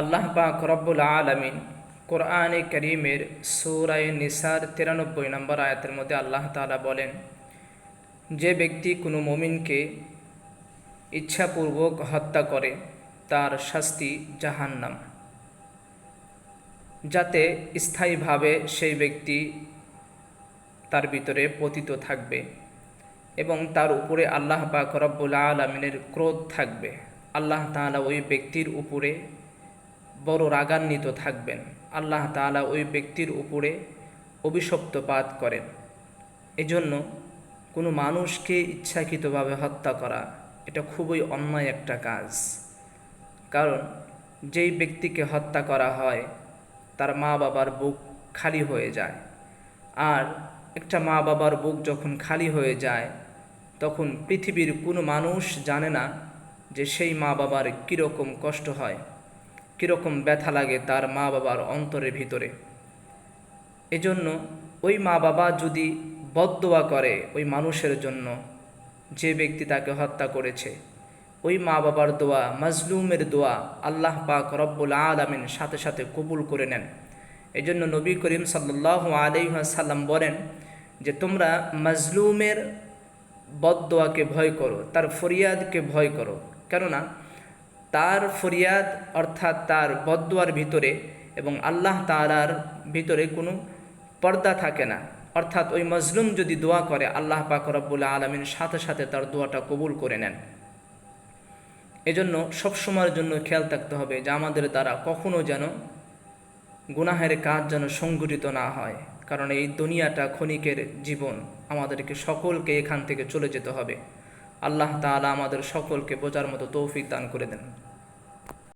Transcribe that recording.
আল্লাহ পাক রব্বুল আলমিন কোরআনে করিমের সৌরায় নিসার তিরানব্বই নম্বর আয়াতের মধ্যে আল্লাহ তাআলা বলেন, যে ব্যক্তি কোনো মমিনকে ইচ্ছাপূর্বক হত্যা করে, তার শাস্তি জাহান্নাম। যাতে স্থায়ীভাবে সেই ব্যক্তি তার ভিতরে পতিত থাকবে এবং তার উপরে আল্লাহ পাক রব্বুল আলমিনের ক্রোধ থাকবে। আল্লাহ তাআলা ওই ব্যক্তির উপরে বড় রাগান্বিত থাকবেন। আল্লাহ তাআলা ওই ব্যক্তির উপরে অভিশপ্তপাত করেন। এজন্য কোনো মানুষকে ইচ্ছাকৃতভাবে হত্যা করা, এটা খুবই অন্যায় একটা কাজ। কারণ যেই ব্যক্তিকে হত্যা করা হয়, তার মা বাবার বুক খালি হয়ে যায়। আর একটা মা বাবার বুক যখন খালি হয়ে যায়, তখন পৃথিবীর কোনো মানুষ জানে না যে সেই মা বাবার কীরকম কষ্ট হয়। কীরকম ব্যথা লাগে তার মা বাবার অন্তরের ভিতরে। এজন্য ওই মা বাবা যদি বদদোয়া করে ওই মানুষের জন্য, যে ব্যক্তি তাকে হত্যা করেছে, ওই মা বাবার দোয়া, মাজলুমের দোয়া আল্লাহ পাক রব্বুল আলমিন সাথে সাথে কবুল করে নেন। এজন্য নবী করিম সাল্লাহ আলাইসাল্লাম বলেন যে, তোমরা মাজলুমের বদদোয়াকে ভয় করো, তার ফরিয়াদকে ভয় করো। কেননা তার ফরিয়াদ অর্থাৎ তার বদদোয়ার ভিতরে এবং আল্লাহ তালার ভিতরে কোনো পর্দা থাকে না। অর্থাৎ ওই মজলুম যদি দোয়া করে, আল্লাহ পাক রব্বুল আলমিন সাথে সাথে তার দোয়াটা কবুল করে নেন। এজন্য সবসময়ের জন্য খেয়াল থাকতে হবে যে আমাদের দ্বারা কখনো যেন গুনাহের কাজ যেন সংগঠিত না হয়, কারণ এই দুনিয়াটা ক্ষণিকের জীবন। আমাদেরকে সকলকে এখান থেকে চলে যেতে হবে। আল্লাহ তালা আমাদের সকলকে বোঝার মতো তৌফিক দান করে দেন।